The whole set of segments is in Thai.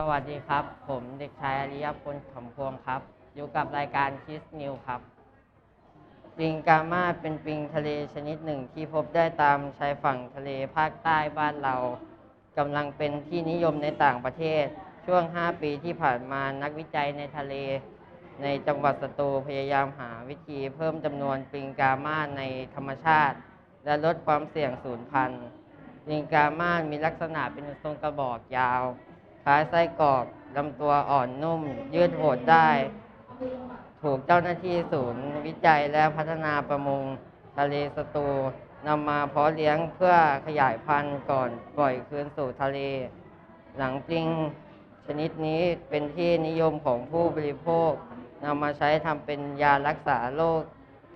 สวัสดีครับ ผมเด็กชายอริยพลขำพวงครับ อยู่กับรายการคิสนิวครับ ปิงกามาเป็นปิงทะเลชนิดหนึ่งที่พบได้ตามชายฝั่งทะเลภาคใต้บ้านเรากำลังเป็นที่นิยมในต่างประเทศ ช่วง 5 ปีที่ผ่านมานักวิจัยในทะเล ในจังหวัดสตูพยายามหาวิธีเพิ่มจำนวนปิงกามาในธรรมชาติ และลดความเสี่ยงสูญพันธุ์ลิงกามามีลักษณะเป็นทรงกระบอกยาว ล้ายไส้กรอกลำตัวอ่อนนุ่ม ยืดโหดได้ ถูกเจ้าหน้าที่ศูนย์วิจัยและพัฒนาประมงทะเลสตูนำมาเพาะเลี้ยงเพื่อขยายพันธุ์ก่อนปล่อยคืนสู่ทะเล หลังปลิงชนิดนี้เป็นที่นิยมของผู้บริโภคนำมาใช้ทำเป็นยารักษาโรค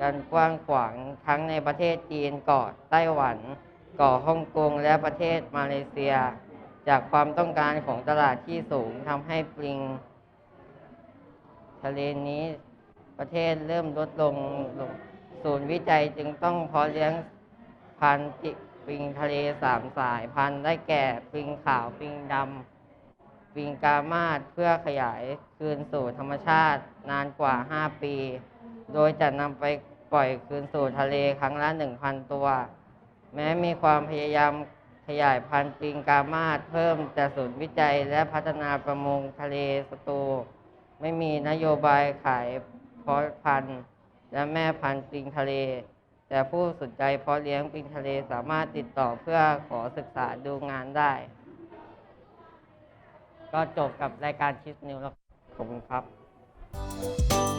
กันกว้างขวางทั้งในประเทศจีนเกาะไต้หวัน เกาะฮ่องกงและประเทศมาเลเซีย จากความต้องการของตลาดที่สูงทำให้ปลิง ทะเลนี้ประเทศเริ่มลดลงลง ศูนย์วิจัยจึงต้องเพาะเลี้ยงพันธุ์ปลิงทะเลสามสายพันธุ์ได้แก่ปลิงขาวปลิงดำปลิงกามาศเพื่อขยายคืนสู่ธรรมชาตินานกว่า 5 ปี โดยจะนำไปปล่อยคืนสู่ทะเลครั้งละ 1,000 ตัว แม้มีความพยายาม ขยายพันธุ์ปิงกามาศเพิ่มแต่ศูนย์วิจัยและพัฒนาประมงทะเลสตู ไม่มีนโยบายขายเพาะพันธุ์และแม่พันธุ์ปิงทะเล แต่ผู้สนใจเพาะเลี้ยงปิงทะเลสามารถติดต่อเพื่อขอศึกษาดูงานได้ ก็จบกับรายการคิสนิวแล้วขอบคุณครับ